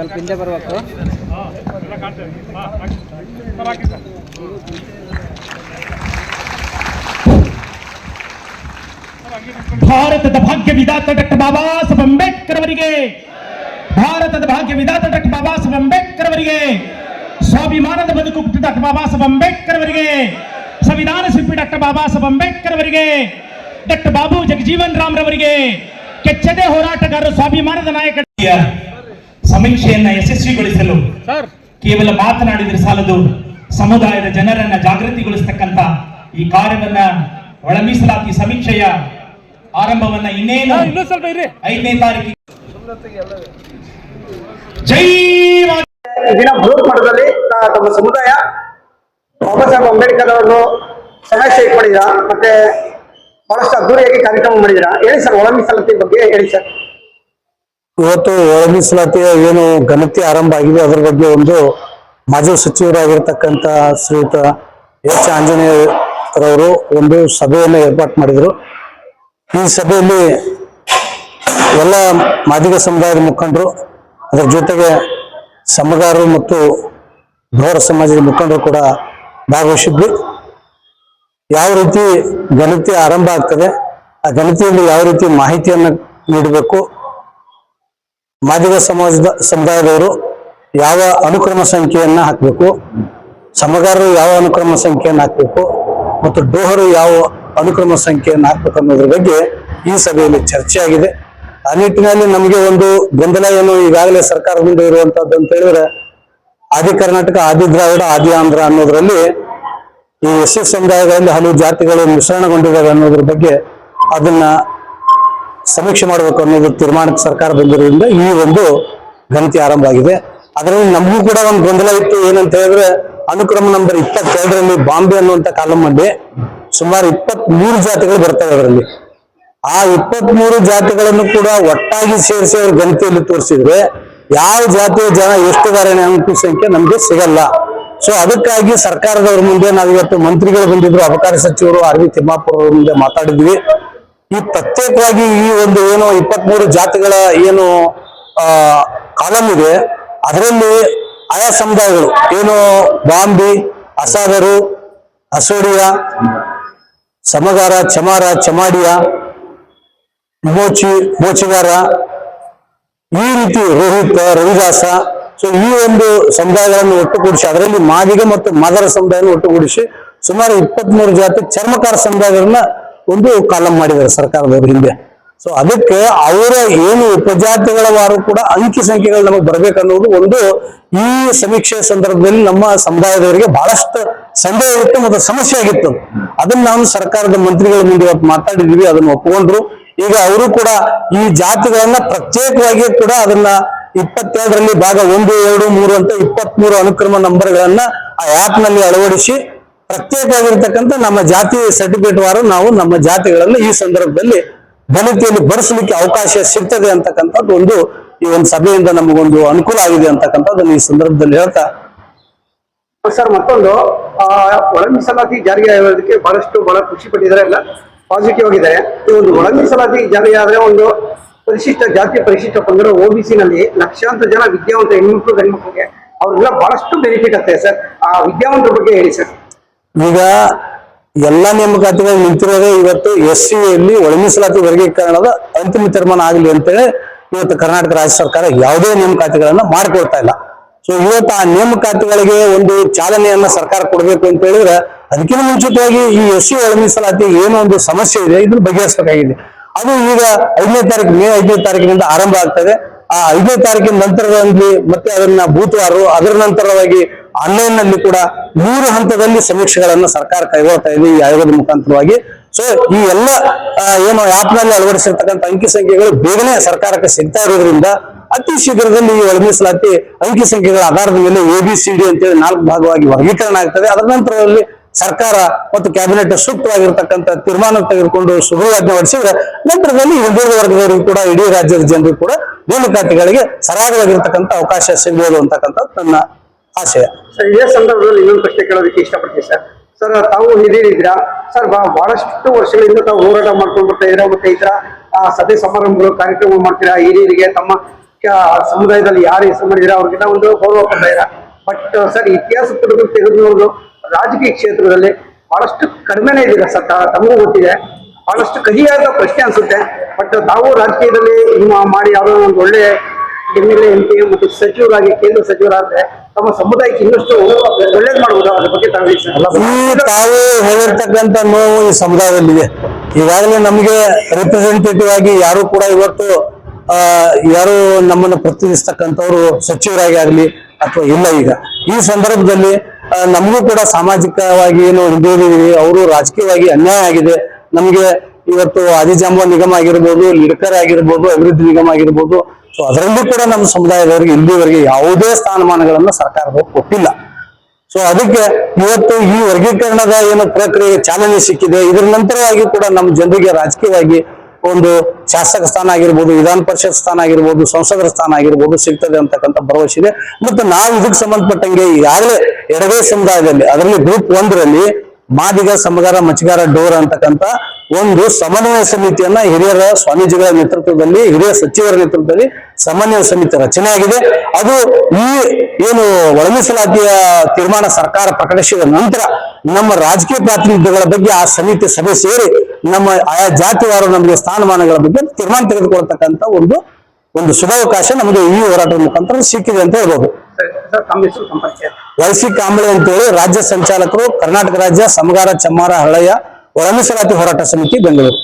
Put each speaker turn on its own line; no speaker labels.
ಸ್ವಲ್ಪ ಹಿಂದೆ ಬರಬೇಕು.
ಭಾರತದ ಭಾಗ್ಯ ವಿಧಾತ ಡಾಕ್ಟರ್ ಬಾಬಾ ಸಾಹೇಬ್ ಅಂಬೇಡ್ಕರ್ ಅವರಿಗೆ ಭಾರತದ ಭಾಗ್ಯ ವಿಧಾತ ಡಾಕ್ಟರ್ ಬಾಬಾ ಸಾಹೇಬ್ ಅಂಬೇಡ್ಕರ್ ಅವರಿಗೆ ಸ್ವಾಭಿಮಾನದ ಬದುಕು ಡಾಕ್ಟರ್ ಬಾಬಾ ಸಾಹೇಬ್ ಅಂಬೇಡ್ಕರ್ ಅವರಿಗೆ ಸಂವಿಧಾನ ಶಿಲ್ಪಿ ಡಾಕ್ಟರ್ ಬಾಬಾ ಸಾಹೇಬ್ ಅಂಬೇಡ್ಕರ್ ಅವರಿಗೆ ಡಾಕ್ಟರ್ ಬಾಬು ಜಗಜೀವನ್ ರಾಮ್ ರವರಿಗೆ ಕೆಚ್ಚದೆ ಹೋರಾಟಗಾರರು ಸ್ವಾಭಿಮಾನದ ನಾಯಕ ಸಮೀಕ್ಷೆಯನ್ನ ಯಶಸ್ವಿಗೊಳಿಸಲು
ಸರ್.
ಕೇವಲ ಮಾತನಾಡಿದ್ರೆ ಸಾಲದು. ಸಮುದಾಯದ ಜನರನ್ನ ಜಾಗೃತಿಗೊಳಿಸತಕ್ಕಂತ ಈ ಕಾರ್ಯವನ್ನ ಒಳ ಮೀಸಲಾತಿ ಸಮೀಕ್ಷೆಯ ಆರಂಭವನ್ನ ಇನ್ನೇನು ಐದನೇ ತಾರೀಕಿಗೆ ಜೈ
ದಿನ ಬೃಹತ್ ಮಟ್ಟದಲ್ಲಿ ತಮ್ಮ ಸಮುದಾಯ ಬಾಬಾ ಸಾಹೇಬ್ ಅಂಬೇಡ್ಕರ್ ಅವರನ್ನು ಸಮಸ್ಯೆ ಇಟ್ಕೊಂಡಿದ್ದೀರಾ ಮತ್ತೆ ಬಹಳಷ್ಟು ಅದ್ದೂರಿಯಾಗಿ ಕಾರ್ಯಕ್ರಮ ಮಾಡಿದ್ದೀರಾ ಹೇಳಿ ಸರ್ ಒಳ ಮೀಸಲಾತಿ ಬಗ್ಗೆ ಹೇಳಿ ಸರ್.
ಇವತ್ತು ಮೀಸಲಾತಿಯ ಏನು ಘನತೆ ಆರಂಭ ಆಗಿದೆ, ಅದರ ಬಗ್ಗೆ ಒಂದು ಮಾಜಿ ಸಚಿವರಾಗಿರ್ತಕ್ಕಂಥ ಶ್ರೀಯುತ ಎಚ್ ಆಂಜನೇಯರವರು ಒಂದು ಸಭೆಯನ್ನು ಏರ್ಪಾಟ್ ಮಾಡಿದರು. ಈ ಸಭೆಯಲ್ಲಿ ಎಲ್ಲ ಮಾದಿಗ ಸಮುದಾಯದ ಮುಖಂಡರು, ಅದರ ಜೊತೆಗೆ ಸಮಗಾರರು ಮತ್ತು ಗೌರ ಸಮಾಜದ ಮುಖಂಡರು ಕೂಡ ಭಾಗವಹಿಸಿದ್ವಿ. ಯಾವ ರೀತಿ ಘನತೆ ಆರಂಭ ಆಗ್ತದೆ, ಆ ಘನತೆಯಲ್ಲಿ ಯಾವ ರೀತಿ ಮಾಹಿತಿಯನ್ನು ನೀಡಬೇಕು ಮಾದಿಗ ಸಮಾಜದ ಸಮುದಾಯದವರು ಯಾವ ಅನುಕ್ರಮ ಸಂಖ್ಯೆಯನ್ನ ಹಾಕಬೇಕು, ಸಮಗಾರರು ಯಾವ ಅನುಕ್ರಮ ಸಂಖ್ಯೆಯನ್ನು ಹಾಕಬೇಕು ಮತ್ತು ಡೋಹರು ಯಾವ ಅನುಕ್ರಮ ಸಂಖ್ಯೆಯನ್ನು ಹಾಕ್ಬೇಕು ಅನ್ನೋದ್ರ ಬಗ್ಗೆ ಈ ಸಭೆಯಲ್ಲಿ ಚರ್ಚೆ ಆಗಿದೆ. ಆ ನಿಟ್ಟಿನಲ್ಲಿ ನಮಗೆ ಒಂದು ಗೊಂದಲ ಏನು ಈಗಾಗಲೇ ಸರ್ಕಾರದಿಂದ ಇರುವಂತಹದ್ದು ಅಂತ ಹೇಳಿದ್ರೆ ಆದಿ ಕರ್ನಾಟಕ, ಆದಿ ದ್ರಾವಿಡ, ಆದಿ ಆಂಧ್ರ ಅನ್ನೋದ್ರಲ್ಲಿ ಈ ಎಸ್ ಎಸ್ ಸಮುದಾಯಗಳಲ್ಲಿ ಹಲವು ಜಾತಿಗಳು ಮಿಶ್ರಣಗೊಂಡಿದ್ದಾವೆ ಅನ್ನೋದ್ರ ಬಗ್ಗೆ ಅದನ್ನ ಸಮೀಕ್ಷೆ ಮಾಡಬೇಕು ಅನ್ನೋದು ತೀರ್ಮಾನಕ್ಕೆ ಸರ್ಕಾರ ಬಂದಿರೋದ್ರಿಂದ ಈ ಒಂದು ಗಣತಿ ಆರಂಭ ಆಗಿದೆ. ಅದರಲ್ಲಿ ನಮಗೂ ಕೂಡ ಒಂದು ಗೊಂದಲ ಇತ್ತು. ಏನಂತ ಹೇಳಿದ್ರೆ, ಅನುಕ್ರಮ ನಂಬರ್ ಇಪ್ಪತ್ತೆರಡರಲ್ಲಿ ಬಾಂಬೆ ಅನ್ನುವಂತ ಕಾಲಂ ಅಲ್ಲಿ ಸುಮಾರು ಇಪ್ಪತ್ತ್ ಮೂರು ಜಾತಿಗಳು ಬರ್ತವೆ ಅದರಲ್ಲಿ. ಆ ಇಪ್ಪತ್ತ್ ಮೂರು ಜಾತಿಗಳನ್ನು ಕೂಡ ಒಟ್ಟಾಗಿ ಸೇರಿಸಿ ಅವ್ರ ಗಣತಿಯಲ್ಲಿ ತೋರಿಸಿದ್ರೆ, ಯಾವ ಜಾತಿಯ ಜನ ಎಷ್ಟು ಅನ್ನೋ ಅಂಕಿ ಸಂಖ್ಯೆ ನಮ್ಗೆ ಸಿಗಲ್ಲ. ಸೊ ಅದಕ್ಕಾಗಿ ಸರ್ಕಾರದವ್ರ ಮುಂದೆ ನಾವಿವತ್ತು ಮಂತ್ರಿಗಳು ಬಂದಿದ್ರು, ಅಬಕಾರಿ ಸಚಿವರು ಆರ್ ವಿ ಅವ್ರ ಮುಂದೆ ಮಾತಾಡಿದ್ವಿ. ಈ ಪ್ರತ್ಯೇಕವಾಗಿ ಈ ಒಂದು ಏನು ಇಪ್ಪತ್ಮೂರು ಜಾತಿಗಳ ಏನು, ಆ, ಕಾಲಂ ಇದೆ, ಅದರಲ್ಲಿ ಆಯಾ ಸಮುದಾಯಗಳು, ಏನು ಬಾಂಬಿ, ಅಸಾದರು, ಅಸೋಡಿಯ, ಸಮಗಾರ, ಚಮಾರ, ಚಮಾಡಿಯ, ಮೋಚಿ, ಮೋಚಿಗಾರ, ಈ ರೀತಿ ರೋಹಿತ್, ರವಿದಾಸ ಸೊ ಈ ಒಂದು ಸಮುದಾಯಗಳನ್ನು ಒಟ್ಟುಗೂಡಿಸಿ, ಅದರಲ್ಲಿ ಮಾದಿಗ ಮತ್ತು ಮಾದರ ಸಮುದಾಯವನ್ನು ಒಟ್ಟುಗೂಡಿಸಿ, ಸುಮಾರು ಇಪ್ಪತ್ಮೂರು ಜಾತಿ ಚರ್ಮಕಾರ ಸಮುದಾಯಗಳನ್ನ ಒಂದು ಕಾಲಂ ಮಾಡಿದ್ದಾರೆ ಸರ್ಕಾರದವರು ಹಿಂದೆ. ಸೊ ಅದಕ್ಕೆ ಅವರ ಏನು ಉಪಜಾತಿಗಳ ವಾರು ಕೂಡ ಅಂಕಿ ಸಂಖ್ಯೆಗಳು ನಮಗೆ ಬರ್ಬೇಕನ್ನೋದು ಒಂದು ಈ ಸಮೀಕ್ಷೆ ಸಂದರ್ಭದಲ್ಲಿ ನಮ್ಮ ಸಮುದಾಯದವರಿಗೆ ಬಹಳಷ್ಟು ಸಂದೇಹ ಇತ್ತು ಮತ್ತು ಸಮಸ್ಯೆ ಆಗಿತ್ತು. ಅದನ್ನ ನಾವು ಸರ್ಕಾರದ ಮಂತ್ರಿಗಳ ಮುಂದೆ ಇವತ್ತು ಮಾತಾಡಿದ್ವಿ, ಅದನ್ನ ಒಪ್ಪಿಕೊಂಡ್ರು ಈಗ ಅವರು ಕೂಡ ಈ ಜಾತಿಗಳನ್ನ ಪ್ರತ್ಯೇಕವಾಗಿ ಕೂಡ ಅದನ್ನ ಇಪ್ಪತ್ತೆರಡರಲ್ಲಿ ಭಾಗ ಒಂದು, ಎರಡು, ಮೂರು ಅಂತ ಇಪ್ಪತ್ಮೂರು ಅನುಕ್ರಮ ನಂಬರ್ಗಳನ್ನ ಆ ಆಪ್ನಲ್ಲಿ ಅಳವಡಿಸಿ ಪ್ರತ್ಯೇಕವಾಗಿರ್ತಕ್ಕಂಥ ನಮ್ಮ ಜಾತಿ ಸರ್ಟಿಫಿಕೇಟ್ ವಾರು ನಾವು ನಮ್ಮ ಜಾತಿಗಳಲ್ಲಿ ಈ ಸಂದರ್ಭದಲ್ಲಿ ಗಣತಿಯಲ್ಲಿ ಬರೆಸಲಿಕ್ಕೆ ಅವಕಾಶ ಸಿಗ್ತದೆ ಅಂತಕ್ಕಂಥದ್ದು ಒಂದು ಈ ಒಂದು ಸಭೆಯಿಂದ ನಮಗೊಂದು ಅನುಕೂಲ ಆಗಿದೆ ಅಂತಕ್ಕಂಥದ್ದನ್ನು ಈ ಸಂದರ್ಭದಲ್ಲಿ ಹೇಳ್ತಾ
ಸರ್ ಮತ್ತೊಂದು ಆ, ಒಳ ಮೀಸಲಾತಿ ಜಾರಿಗೆ ಬಹಳಷ್ಟು ಬಹಳ ಖುಷಿ ಪಟ್ಟಿದ್ದಾರೆ. ಎಲ್ಲ ಪಾಸಿಟಿವ್ ಆಗಿದೆ. ಈ ಒಂದು ಒಳ ಮೀಸಲಾತಿ ಜಾರಿ ಆದ್ರೆ ಒಂದು ಪರಿಶಿಷ್ಟ ಜಾತಿ ಪರಿಶಿಷ್ಟ ಪಂಗಡ OBC ನಲ್ಲಿ ಲಕ್ಷಾಂತರ ಜನ ವಿದ್ಯಾವಂತ ಹೆಣ್ಮಕ್ಳು ಗಂಡ್ಮಕ್ಳಿಗೆ ಅವ್ರಿಗೆಲ್ಲ ಬಹಳಷ್ಟು ಬೆನಿಫಿಟ್ ಆಗ್ತದೆ ಸರ್. ಆ ವಿದ್ಯಾವಂತರ ಬಗ್ಗೆ ಹೇಳಿ ಸರ್.
ಈಗ ಎಲ್ಲ ನೇಮಕಾತಿಗಳು ನಿಂತಿರೋದೇ ಇವತ್ತು ಎಸ್ ಯಲ್ಲಿ ಒಳ ಮೀಸಲಾತಿ ವರ್ಗೀಕರಣದ ಅಂತಿಮ ತೀರ್ಮಾನ ಆಗಲಿ ಅಂತೇಳಿ ಇವತ್ತು ಕರ್ನಾಟಕ ರಾಜ್ಯ ಸರ್ಕಾರ ಯಾವುದೇ ನೇಮಕಾತಿಗಳನ್ನ ಮಾಡಿಕೊಳ್ತಾ ಇಲ್ಲ. ಸೊ ಇವತ್ತು ಆ ನೇಮಕಾತಿಗಳಿಗೆ ಒಂದು ಚಾಲನೆಯನ್ನ ಸರ್ಕಾರ ಕೊಡಬೇಕು ಅಂತ ಹೇಳಿದ್ರೆ ಅದಕ್ಕಿಂತ ಮುಂಚಿತವಾಗಿ ಈ ಎಸ್ ಸಿ ಒಳ ಮೀಸಲಾತಿ ಏನೋ ಒಂದು ಸಮಸ್ಯೆ ಇದೆ ಇದನ್ನ ಬಗೆಹರಿಸಬೇಕಾಗಿದೆ. ಅದು ಈಗ ಐದನೇ ತಾರೀಕು ಮೇ ಐದನೇ ತಾರೀಕಿನಿಂದ ಆರಂಭ ಆಗ್ತದೆ. ಆ ಐದನೇ ತಾರೀಕಿನ ನಂತರದಲ್ಲಿ ಮತ್ತೆ ಅದನ್ನ ಬೂತ್ವಾರು ಅದರ ನಂತರವಾಗಿ ಆನ್ಲೈನ್ನಲ್ಲಿ ಕೂಡ ಮೂರು ಹಂತದಲ್ಲಿ ಸಮೀಕ್ಷೆಗಳನ್ನ ಸರ್ಕಾರ ಕೈಗೊಳ್ತಾ ಇದೆ ಈ ಆಯೋಗದ ಮುಖಾಂತರವಾಗಿ. ಸೊ ಈ ಎಲ್ಲ ಏನು ಆಪ್ನಲ್ಲಿ ಅಳವಡಿಸಿರ್ತಕ್ಕಂಥ ಅಂಕಿ ಸಂಖ್ಯೆಗಳು ಬೇಗನೆ ಸರ್ಕಾರಕ್ಕೆ ಸಿಗ್ತಾ ಇರೋದ್ರಿಂದ ಅತಿ ಶೀಘ್ರದಲ್ಲಿ ಈ ಅಂಕಿ ಸಂಖ್ಯೆಗಳ ಆಧಾರದ ಮೇಲೆ ಎ ಬಿ ಸಿ ಡಿ ಅಂತೇಳಿ ನಾಲ್ಕು ಭಾಗವಾಗಿ ವರ್ಗೀಕರಣ ಆಗ್ತದೆ. ಅದರ ನಂತರದಲ್ಲಿ ಸರ್ಕಾರ ಮತ್ತು ಕ್ಯಾಬಿನೆಟ್ ಸೂಕ್ತವಾಗಿರ್ತಕ್ಕಂಥ ತೀರ್ಮಾನ ತೆಗೆದುಕೊಂಡು ಸುಗ್ರೀವಾಜ್ಞೆ ಹೊರಡಿಸಿದ್ರೆ, ನಂತರದಲ್ಲಿ ಹಿಂದುಳಿದ ವರ್ಗದವರಿಗೂ ಕೂಡ ಇಡೀ ರಾಜ್ಯದ ಜನರಿಗೂ ಕೂಡ ನೇಮಕಾತಿಗಳಿಗೆ ಸರಾಗವಾಗಿರ್ತಕ್ಕಂಥ ಅವಕಾಶ ಸಿಗ್ಬೋದು ಅಂತಕ್ಕಂಥದ್ದು ನನ್ನ ಆಶಯ.
ಇದೇ ಸಂದರ್ಭದಲ್ಲಿ ಇನ್ನೊಂದು ಪ್ರಶ್ನೆ ಕೇಳೋದಕ್ಕೆ ಇಷ್ಟಪಡ್ತೀನಿ ಸರ್. ಸರ್, ತಾವು ಹಿರಿಯರಿದ್ದೀರಾ ಸರ್ ಬಹಳಷ್ಟು ವರ್ಷಗಳಿಂದ ತಾವು ಹೋರಾಟ ಮಾಡ್ಕೊಂಡು ಬರ್ತಾ ಇದ್ದೀರಾ? ಮತ್ತೆ ಈ ತರ ಸಭೆ ಸಮಾರಂಭಗಳು, ಕಾರ್ಯಕ್ರಮ ಮಾಡ್ತೀರಾ? ಹಿರಿಯರಿಗೆ, ತಮ್ಮ ಸಮುದಾಯದಲ್ಲಿ ಯಾರು ಹೆಸರು ಮಾಡಿದಿರ ಅವ್ರಿಗೆಲ್ಲ ಒಂದು ಗೌರವ ಕೊಡ್ತಾ ಬಟ್ ಸರ್, ಇತಿಹಾಸ ತೆಗೆದು ರಾಜಕೀಯ ಕ್ಷೇತ್ರದಲ್ಲಿ ಬಹಳಷ್ಟು ಕಡಿಮೆನೇ ಇದ್ದೀರಾ ಸರ್ ತ- ತಮಗೂ ಗೊತ್ತಿದೆ. ಬಹಳಷ್ಟು ಕಹಿಯಾದ ಪ್ರಶ್ನೆ ಅನ್ಸುತ್ತೆ. ಬಟ್ ತಾವು ರಾಜಕೀಯದಲ್ಲಿ ನಿಮ್ಮ ಮಾಡಿ ಯಾವುದೋ ಒಂದು ಒಳ್ಳೆ ಎಂ ಎಲ್ ಎಂ ಪಿ ಮತ್ತು ಸಚಿವರಾಗಿ ಕೇಂದ್ರ ಸಚಿವರಾದ್ರೆ ತಮ್ಮ ಸಮುದಾಯಕ್ಕೆ ಇನ್ನಷ್ಟು ಒಳ್ಳೇದು ಮಾಡಬಹುದು ಅದ್ರ ಬಗ್ಗೆ ತಾವು
ತಾವು ಹೇಳಿರ್ತಕ್ಕಂಥ ನೋವು ಈ ಸಮುದಾಯದಲ್ಲಿದೆ. ಈಗಾಗಲೇ ನಮಗೆ ರೆಪ್ರೆಸೆಂಟೇಟಿವ್ ಆಗಿ ಯಾರು ಕೂಡ ಇವತ್ತು ಆ, ಯಾರು ನಮ್ಮನ್ನು ಪ್ರತಿನಿಧಿಸ್ತಕ್ಕಂಥವ್ರು ಸಚಿವರಾಗಿ ಆಗಲಿ ಅಥವಾ ಇಲ್ಲ ಈಗ. ಈ ಸಂದರ್ಭದಲ್ಲಿ ನಮಗೂ ಕೂಡ ಸಾಮಾಜಿಕವಾಗಿ ಏನು ಹಿಂದುಳಿದೀವಿ ಅವರು ರಾಜಕೀಯವಾಗಿ ಅನ್ಯಾಯ ಆಗಿದೆ. ನಮಗೆ ಇವತ್ತು ಆದಿಜಾಂಬ ನಿಗಮ ಆಗಿರ್ಬೋದು ಲಿಡ್ಕರ್ ಆಗಿರ್ಬೋದು, ಅಭಿವೃದ್ಧಿ ನಿಗಮ ಆಗಿರ್ಬೋದು, ಸೊ ಅದರಲ್ಲೂ ಕೂಡ ನಮ್ಮ ಸಮುದಾಯದವರಿಗೆ ಇಲ್ಲಿವರೆಗೆ ಯಾವುದೇ ಸ್ಥಾನಮಾನಗಳನ್ನು ಸರ್ಕಾರದವರು ಕೊಟ್ಟಿಲ್ಲ. ಸೊ ಅದಕ್ಕೆ ಇವತ್ತು ಈ ವರ್ಗೀಕರಣದ ಏನು ಪ್ರಕ್ರಿಯೆ, ಚಾಲನೆ ಸಿಕ್ಕಿದೆ. ಇದರ ನಂತರವಾಗಿ ಕೂಡ ನಮ್ಮ ಜನರಿಗೆ ರಾಜಕೀಯವಾಗಿ ಒಂದು ಶಾಸಕ ಸ್ಥಾನ ಆಗಿರ್ಬೋದು, ವಿಧಾನ ಪರಿಷತ್ ಸ್ಥಾನ ಆಗಿರ್ಬೋದು, ಸಂಸದರ ಸ್ಥಾನ ಆಗಿರ್ಬೋದು ಸಿಗ್ತದೆ ಅಂತಕ್ಕಂಥ ಭರವಸೆ ಇದೆ. ಮತ್ತು ನಾವು ಇದಕ್ಕೆ ಸಂಬಂಧಪಟ್ಟಂಗೆ ಈಗಾಗಲೇ ಎರಡೇ ಸಮುದಾಯದಲ್ಲಿ, ಅದರಲ್ಲಿ ಗ್ರೂಪ್ ಒಂದರಲ್ಲಿ ಮಾದಿಗ, ಸಮಗಾರ, ಮಚ್ಚಗಾರ, ಡೋರ್ ಅಂತಕ್ಕಂತ ಒಂದು ಸಮನ್ವಯ ಸಮಿತಿಯನ್ನ ಹಿರಿಯರ ಸ್ವಾಮೀಜಿಗಳ ನೇತೃತ್ವದಲ್ಲಿ, ಹಿರಿಯ ಸಚಿವರ ನೇತೃತ್ವದಲ್ಲಿ ಸಮನ್ವಯ ಸಮಿತಿ ರಚನೆ ಆಗಿದೆ. ಅದು ಈ ಏನು ಒಳಮೀಸಲಾತಿಯ ತೀರ್ಮಾನ ಸರ್ಕಾರ ಪ್ರಕಟಿಸಿದ ನಂತರ ನಮ್ಮ ರಾಜಕೀಯ ಪ್ರಾತಿನಿಧ್ಯಗಳ ಬಗ್ಗೆ ಆ ಸಮಿತಿ ಸಭೆ ಸೇರಿ ನಮ್ಮ ಆಯಾ ಜಾತಿವಾರು ನಮಗೆ ಸ್ಥಾನಮಾನಗಳ ಬಗ್ಗೆ ತೀರ್ಮಾನ ತೆಗೆದುಕೊಳ್ತಕ್ಕಂತ ಒಂದು ಒಂದು ಶುಭಾವಕಾಶ ನಮಗೆ ಈ ಹೋರಾಟದ ಮುಖಾಂತರ ಸಿಕ್ಕಿದೆ ಅಂತ ಹೇಳ್ಬೋದು. ವೈಸಿ ಕಾಂಬಳೆ ಅಂತೇಳಿ ರಾಜ್ಯ ಸಂಚಾಲಕರು ಕರ್ನಾಟಕ ರಾಜ್ಯ ಸಮಗಾರ ಚಮ್ಮಾರ ಹಳೆಯ ಒಳಮೀಸಲಾತಿ ಹೋರಾಟ ಸಮಿತಿ ಬೆಂಗಳೂರು.